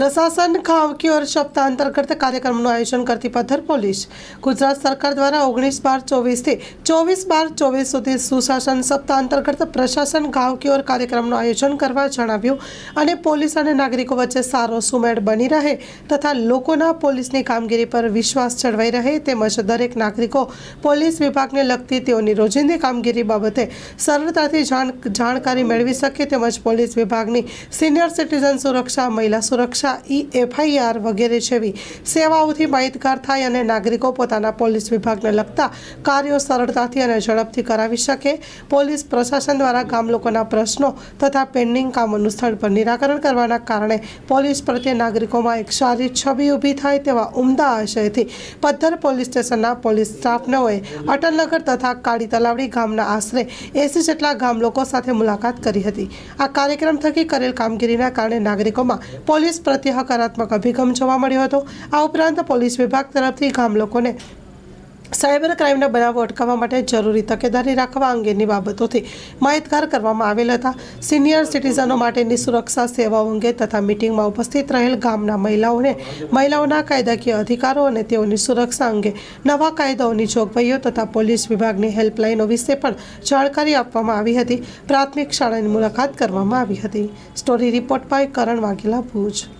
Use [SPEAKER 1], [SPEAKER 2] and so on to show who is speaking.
[SPEAKER 1] પ્રશાસન ખાવકી ઓર સપ્તાહ અંતર્ગત કાર્યક્રમનું આયોજન કરતી પથ્થર પોલીસ ગુજરાત સરકાર દ્વારા ઓગણીસ બાર ચોવીસથી ચોવીસ બાર ચોવીસ સુધી સુશાસન સપ્તાહ અંતર્ગત પ્રશાસન ખાવકી ઓર કાર્યક્રમનું આયોજન કરવા જણાવ્યું અને પોલીસ અને નાગરિકો વચ્ચે સારો સુમેળ બની રહે તથા લોકોના પોલીસની કામગીરી પર વિશ્વાસ જળવાઈ રહે તેમજ દરેક નાગરિકો પોલીસ વિભાગને લગતી તેઓની રોજિંદી કામગીરી બાબતે સરળતાથી જાણકારી મેળવી શકે તેમજ પોલીસ વિભાગની સિનિયર સિટીઝન સુરક્ષા, મહિલા સુરક્ષા ઈ એફઆઈઆર વગેરે જેવી સેવાઓથી માહિતગાર થાય અને નાગરિકો પોતાના પોલીસ વિભાગને લગતા કાર્યો સરળતાથી અને ઝડપથી કરાવી શકે. પોલીસ પ્રશાસન દ્વારા ગામ લોકોના પ્રશ્નો તથા પેન્ડિંગ કામોનું સ્થળ પર નિરાકરણ કરવાના કારણે પોલીસ પ્રત્યે નાગરિકોમાં એક સારી છબી ઊભી થાય તેવા ઉમદા આશયથી પદ્ધર પોલીસ સ્ટેશનના પોલીસ સ્ટાફનોએ અટલનગર તથા કાળી તલાવડી ગામના આશરે એસી જેટલા ગામ લોકો સાથે મુલાકાત કરી હતી. આ કાર્યક્રમ થકી કરેલ કામગીરીના કારણે નાગરિકોમાં પોલીસ પ્રત્યે હકારાત્મક અભિગમ જોવા મળ્યો હતો. આ ઉપરાંત પોલીસ વિભાગ તરફથી ગામ લોકોને સાયબર ક્રાઇમના બનાવો અટકાવવા માટે જરૂરી તકેદારી રાખવા અંગેની બાબતોથી માહિતગાર કરવામાં આવેલ હતા. સિનિયર સિટીઝનો માટેની સુરક્ષા સેવાઓ અંગે તથા મિટિંગમાં ઉપસ્થિત રહેલ ગામના મહિલાઓને, મહિલાઓના કાયદાકીય અધિકારો અને તેઓની સુરક્ષા અંગે નવા કાયદાઓની જોગવાઈઓ તથા પોલીસ વિભાગની હેલ્પલાઇનો વિશે પણ જાણકારી આપવામાં આવી હતી. પ્રાથમિક શાળાની મુલાકાત કરવામાં આવી હતી. Story report by Karan Vaghela Bhuj.